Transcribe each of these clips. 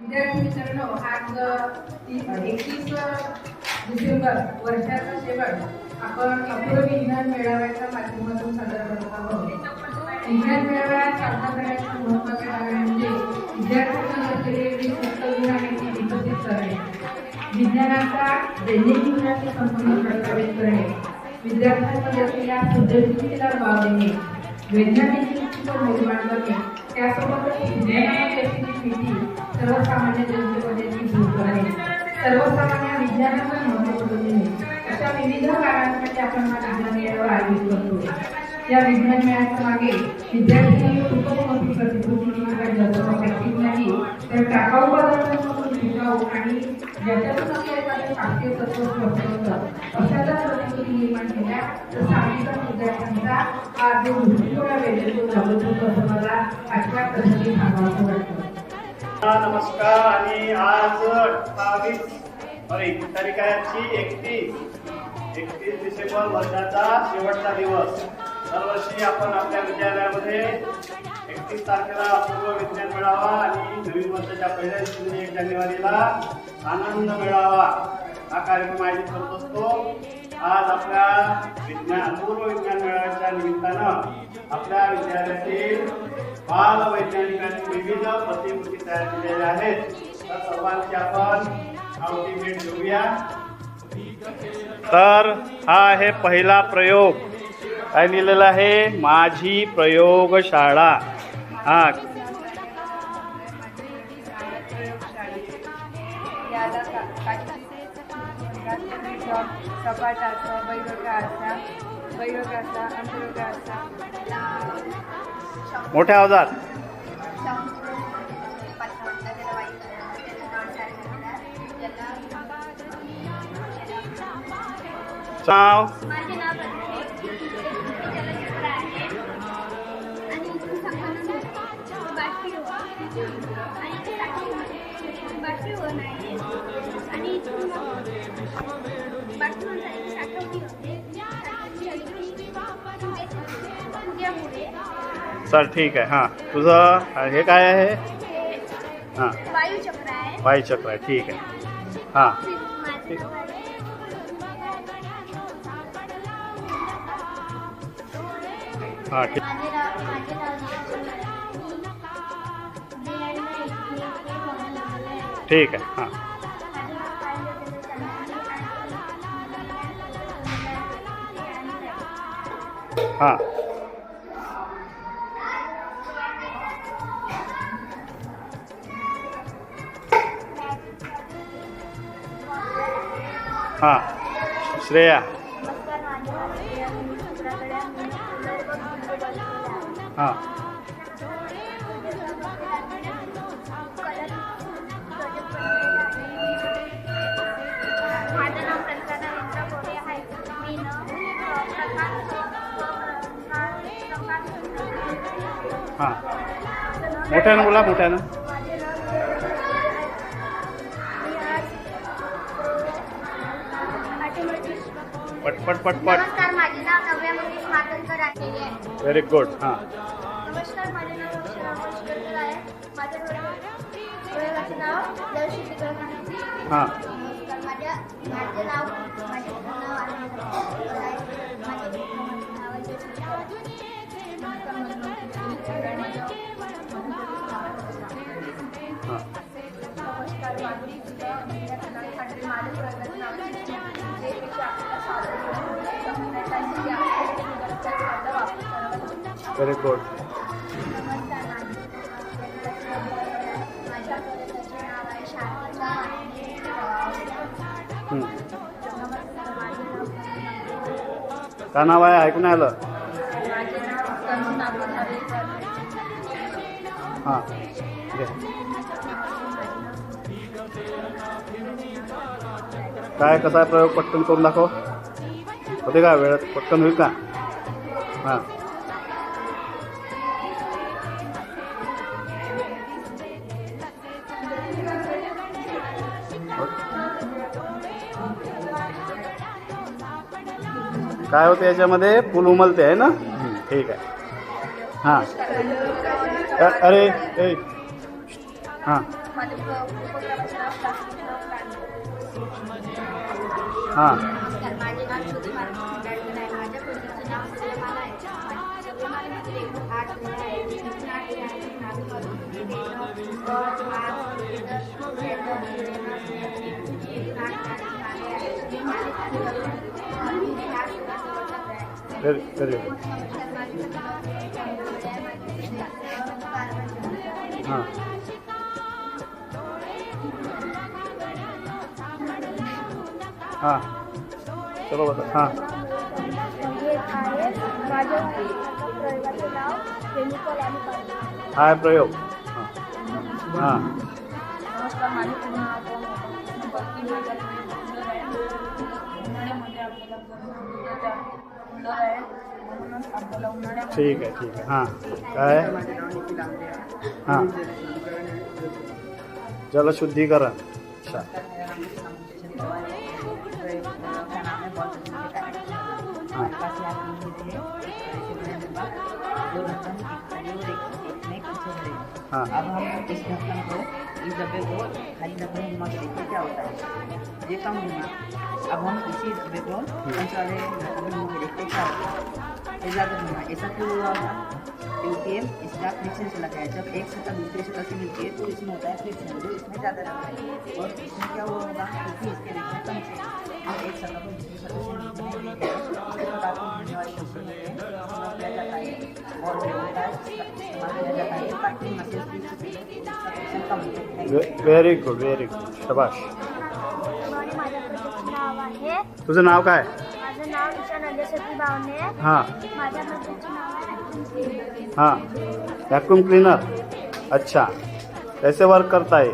विद्यार्थी मित्रांनो आज एकतीस डिसेंबर वर्षाचा शेवट. आपण अपूर्व विज्ञान मेळाव्याच्या माध्यमातून साजरा करत आहोत. विज्ञान मेळाव्या साजरा करण्याचं महत्त्वाचे कारण म्हणजे विद्यार्थ्यांना असलेले विविध मुक्त विधानांची विकसित करणे. विज्ञानाचा दैनिक जीवनाशी संबंध प्रस्थापित करणे. विद्यार्थ्यांमध्ये असलेल्या सृजनशीलतेला वाव देणे. वैज्ञानिक निर्माण करणे. त्यासोबतच विज्ञान सर्वसामान्य जनतेमध्ये ती दूर सर्वसामान्य विज्ञानाचं महत्त्व अशा विविध कारणांसाठी आपण हा विज्ञान मेळावा आयोजित करतो. या विज्ञान मेळ्याच्या मागे विद्यार्थ्यांनी खूप मोठी प्रतिकृती केली पाहिजे नाही तर टाकाऊ पदार्थांपासून टिकाऊ आणि आपल्याला शास्त्रीय तत्व होतं प्रतिकृती निर्माण केल्या तर विद्यार्थ्यांचा जो दृष्टिकोन आहे तो जागृत होतो असं मला सांगावं वाटतं. नमस्कार आणि आज अठ्ठावीस सॉरी तारीख आहे आजची एकतीस. एकतीस डिसेंबर वर्षाचा शेवटचा दिवस. दरवर्षी आपण आपल्या विद्यालयामध्ये एकतीस तारखेला अपूर्व विज्ञान मिळावा आणि नवीन वर्षाच्या पहिल्या दिवशी एक जानेवारीला आनंद मिळावा. हा कार्यक्रम आयोजित करत असतो. आज आपल्या विज्ञान पूर्व विज्ञान मेळाव्याच्या निमित्तानं आपल्या विद्यालयातील बाल वैज्ञानिकांनी विविध प्रतिकृती तयार केलेल्या आहेत. तर सर्वांची आपण आवडी भेट घेऊया. तर हा आहे पहिला प्रयोग. काय लिहिलेला आहे? माझी प्रयोगशाळा. हा. याला सपाटाचा बैरकाचा बैरकाचा अंतरकाचा मोठ्या आवाजात. नाव मोठ्या नाव चलचित्र चल ठीक आहे. हां. तुझं हे काय आहे? हां. वायुचक्र आहे. आहे ठीक आहे. हां. हां ठीक. ठीक आहे हां. हां. हां. श्रेया. हां. हां. मोठ्यानं बोला मोठ्यानं पटपट पटपट. नमस्कार माझे नाव नव्या मनीष मातोंडकर आहे. व्हेरी गुड हां. नमस्कार माझे नाव अक्षरा मस्करकर आहे. माझ्या प्रयोगाचे नाव दर्शित हां. नमस्कार माझ्या माझे नाव माझे नाव आहे माझे नाव व्हेरी गुड का नाव आहे ऐकून आलं? हां. काय कसा आहे प्रयोग? पटकन करून दाखव. होते का वेळात? पटकन होईल का? हां. काय होते याच्यामध्ये? फुल उमलते आहे ना? ठीक आहे. हां. अरे ए। हां। माझे उपक्रमाचे नाव प्लास्टिक नाव क्रांती हां। नमस्कार माझे नाव हां. हां. चलो बता हां. हे आहे माझ्या प्रयोगाचे नाव केमिकल आणि पाणी हा आहे प्रयोग हां. हां. ठीक आहे ठीक आहे. हां. काय? हां. जलशुद्धीकरण अच्छा. हाँ। हाँ। अब हम इस ढक्कन को, इस डब्बे को खाली डब्बे घुमा के देखते क्या होता है? ये कम घुमा अब हम इसी डब्बे को कंच वाले ढक्कन घुमा के देखते क्या होता है? ज़्यादा घुमा ऐसा क्यों हुआ होगा क्योंकि इसका फ्रिक्शन चला गया। जब एक सतह दूसरे सतह से मिलती है तो इसमें होता है। फ्रिक्शन जो इसमें ज़्यादा लगता है। और इसमें क्या हुआ होगा? क्योंकि इसके रिश्ते कम थे। हम एक सतह को दूसरी सतह से मिलने नहीं व्हेरी गुड व्हेरी गुड शबाश आणि माझ्या प्रोजेक्टचं नाव आहे तुझं नाव काय? माझं नाव ईशा नंदेशती बावणे हां. माझ्या प्रोजेक्टचं नाव आहे Acting. हाँ. वैक्यूम क्लीनर अच्छा. कैसे वर्क करता है?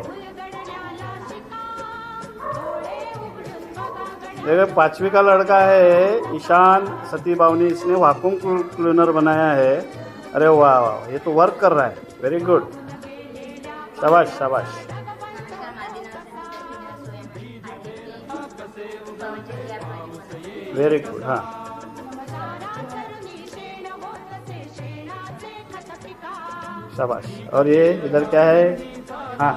देखिए पांचवी का लड़का है ईशान सती बावनी इसने वैक्यूम क्लीनर बनाया है। अरे वाह वाह, ये तो वर्क कर रहा है। वेरी गुड शाबाश शाबाश। वेरी गुड हाँ। शाबाश। और ये इधर क्या है? हाँ।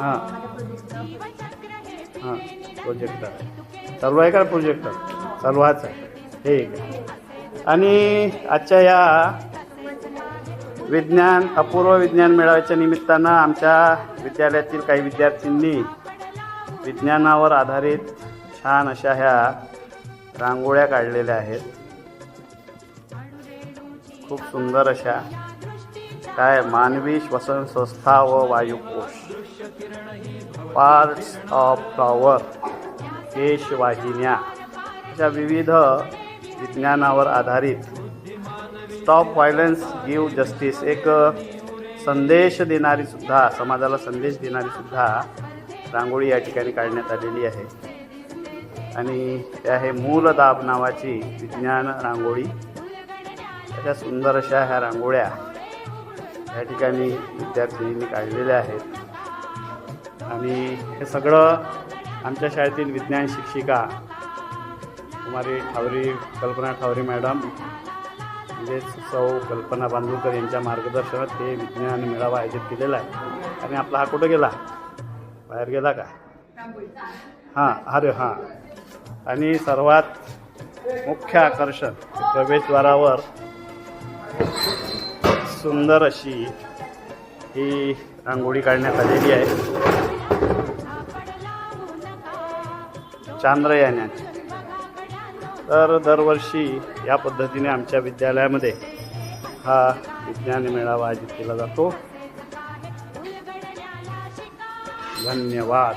हाँ। हां प्रोजेक्टर. चालू आहे का प्रोजेक्टर? चालवाच आहे ठीक आहे आणि आजच्या या विज्ञान अपूर्व विज्ञान मेळाव्याच्या निमित्तानं आमच्या विद्यालयातील काही विद्यार्थ्यांनी विज्ञानावर आधारित छान अशा ह्या रांगोळ्या काढलेल्या आहेत. खूप सुंदर अशा काय मानवी श्वसन संस्था व वायुकोश. पार्ट्स ऑफ फ्लॉवर केशवाहिन्या अशा विविध विज्ञानावर आधारित स्टॉप व्हायलन्स गिव जस्टिस एक संदेश देणारीसुद्धा समाजाला संदेश देणारीसुद्धा रांगोळी या ठिकाणी काढण्यात आलेली आहे. आणि ते आहे मूलदाब नावाची विज्ञान रांगोळी. अशा सुंदर अशा ह्या रांगोळ्या या ठिकाणी विद्यार्थिनींनी काढलेल्या आहेत. आणि हे सगळं आमच्या शाळेतील विज्ञान शिक्षिका कुमारी ठावरी कल्पना ठावरी मॅडम म्हणजेच सौ कल्पना बांदूरकर यांच्या मार्गदर्शनात ते विज्ञान मेळावा आयोजित केलेला आहे. आणि आपला हा कुठं गेला? बाहेर गेला का? हां अरे हां. आणि सर्वात मुख्य आकर्षण प्रवेशद्वारावर सुंदर अशी ही रांगोळी काढण्यात आलेली आहे. चांद्रयानाची तर दरवर्षी या पद्धतीने आमच्या विद्यालयामध्ये हा विज्ञान मेळावा आयोजित केला जातो. धन्यवाद.